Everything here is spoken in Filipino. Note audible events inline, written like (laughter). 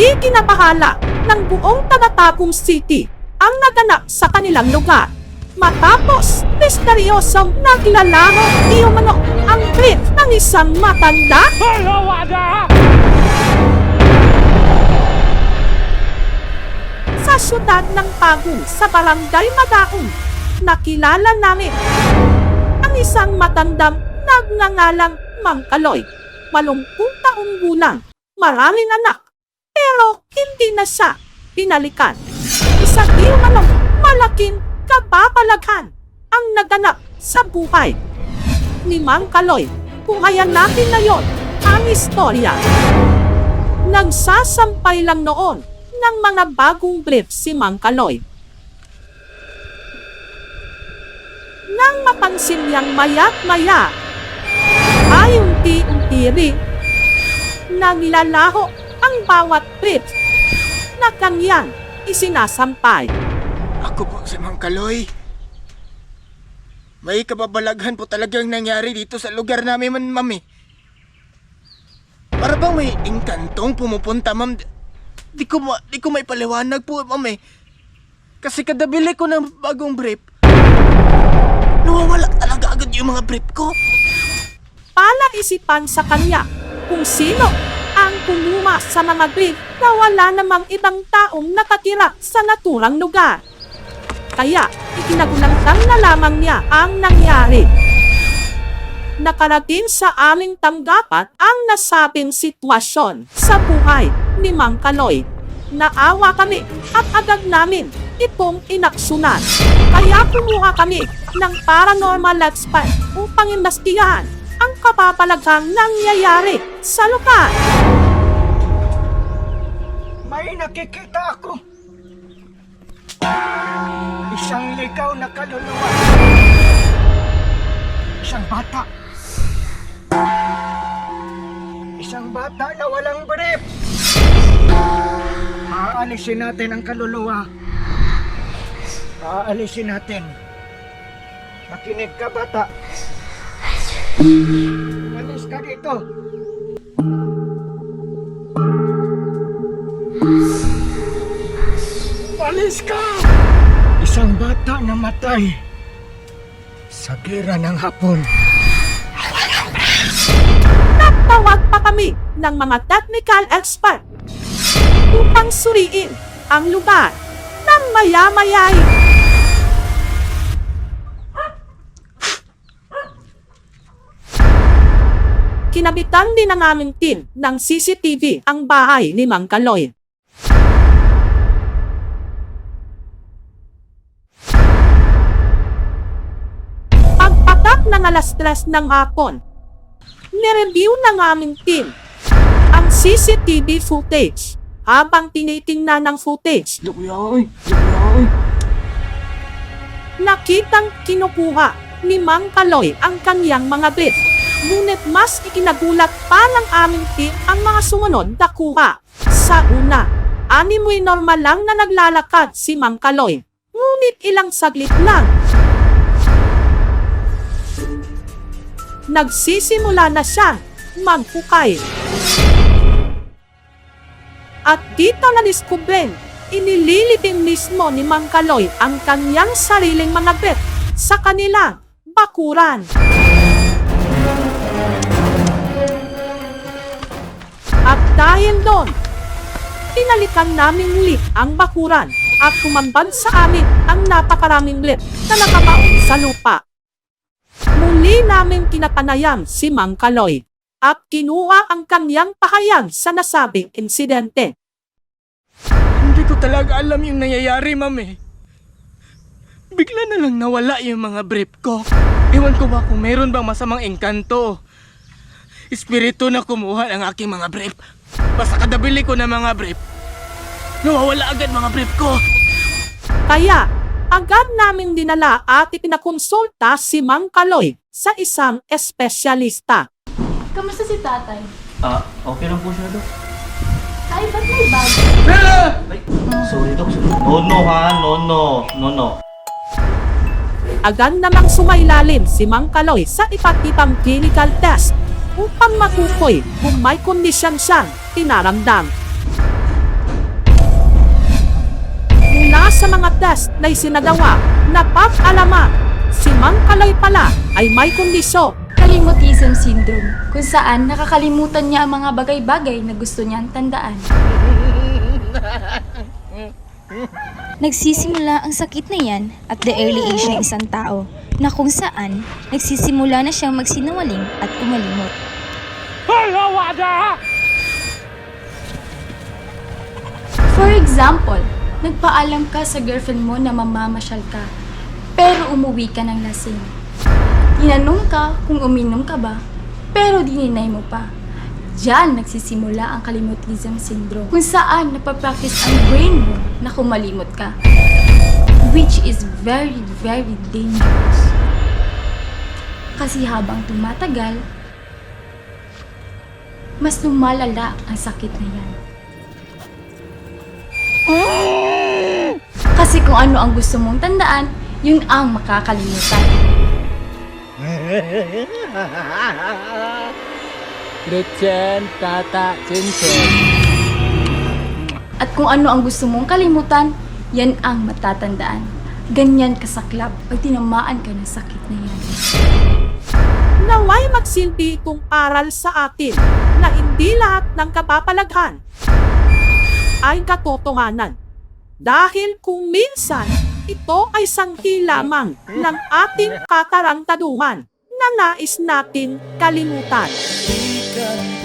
Ikinabahala ng buong Tagatapong City ang naganap sa kanilang lugar. Matapos, misteryosong naglalaho di umano ang brief ng isang matanda sa syudad ng Pagong sa Barangay Madaong. Nakilala namin ang isang matandang nagngangalang Mang Kaloy. Walumpung taong gulang, maraming anak, pero hindi na siya pinalikan. Isa di umano malaking kapapalaghan ang naganap sa buhay ni Mang Kaloy. Buhayan natin ngayon ang istorya. Nagsasampay lang noon ng mga bagong brief si Mang Kaloy. Nang mapansin niyang maya't maya, ay unti-unti rin naglalaho ang bawat brief na kanyang isinasampay. Ako po si Mang Kaloy. May kababalaghan po talagang nangyari dito sa lugar namin, man, mami. Para bang may inkantong pumupunta, ma'am. Di- Di ko, ma- di ko may paliwanag po, mami. Kasi kadabili ko ng bagong brief, nawawala talaga agad yung mga brief ko. Palaisipan sa kanya kung sino kumuha sa mga brief na wala namang ibang taong nakatira sa naturang lugar. Kaya, ikinagulantang na lamang niya ang nangyari. Nakarating sa aming tanggapan ang nasabing sitwasyon sa buhay ni Mang Kaloy. Naawa kami at agad namin itong inaksunan. Kaya kumuha kami ng paranormal expert upang imbestigahan ang kapapalagang nangyayari sa lugar. May nakikita ako. Isang ligaw na kaluluwa. Isang bata. Isang bata na walang brief. Aalisin natin ang kaluluwa. Aalisin natin. Makinig ka, bata. Malis ka dito. Malis ka! Isang bata na matay sa gira ng hapon. Nagtawag pa kami ng mga technical expert upang suriin ang lugar ng maya-mayay. Kinabitan din ng aming team ng CCTV ang bahay ni Mang Kaloy. Ng alas tres ng hapon, nireview ng aming team ang CCTV footage. Habang tinitingnan ng footage, nakitang kinukuha ni Mang Kaloy ang kanyang mga brief. Ngunit mas ikinagulat pa ng aming team ang mga sumunod na kuha. Sa una, animoy normal lang na naglalakad si Mang Kaloy. Ngunit ilang saglit lang, nagsisimula na siya magpukay. At dito na diskubren, inililitin mismo ni Mang Kaloy ang kanyang sariling mga bet sa kanilang bakuran. At dahil doon, pinalikan namin muli ang bakuran at kumambad sa amin ang napakaraming lit na nakabaon sa lupa. Namin kinapanayam si Mang Kaloy at kinuha ang kanyang pahayag sa nasabing insidente. Hindi ko talaga alam yung nangyayari, mami. Bigla na lang nawala yung mga brief ko. Ewan ko ba kung meron bang masamang engkanto. Espiritu na kumuha ng aking mga brief. Basta kadabili ko ng mga brief. Nawawala agad mga brief ko. Kaya, agad namin dinala at ipinakonsulta si Mang Kaloy sa isang espesyalista. Kamusta si tatay? Ah, okay lang po siya, Dok. Ay, ba't may bag? Ay, sorry, Dok. Sorry. No, no, ha? No, no. No, no. Agad namang sumailalim si Mang Kaloy sa iba't ibang clinical test upang matukoy kung may kondisyon siyang tinaramdam. Sa mga test na isinagawa, napag-alaman, si Mang Kaloy pala ay may kondisyon Kalimutism syndrome, kung saan nakakalimutan niya ang mga bagay-bagay na gusto niyang tandaan. (laughs) Nagsisimula ang sakit na yan at the early age ng isang tao na kung saan nagsisimula na siyang magsinungaling at kumalimot. For example, nagpaalam ka sa girlfriend mo na mamamasyal ka, pero umuwi ka ng lasing. Tinanong ka kung uminom ka ba, pero dininay mo pa. Diyan nagsisimula ang kalimutism syndrome, kung saan napapractice ang brain mo na kumalimot ka. Which is very, very dangerous. Kasi habang tumatagal, mas lumalala ang sakit na yan. Kasi kung ano ang gusto mong tandaan, yun ang makakalimutan. (laughs) Gretchen, Tata, Chinchen. At kung ano ang gusto mong kalimutan, yan ang matatandaan. Ganyan kasaklap pag tinamaan ka ng sakit na yan. naway magsilbi kung aral sa atin na hindi lahat ng kapapalaghan ay katotohanan. Dahil kung minsan, ito ay sangki lamang ng ating katarantaduhan na nais natin kalimutan. Di ka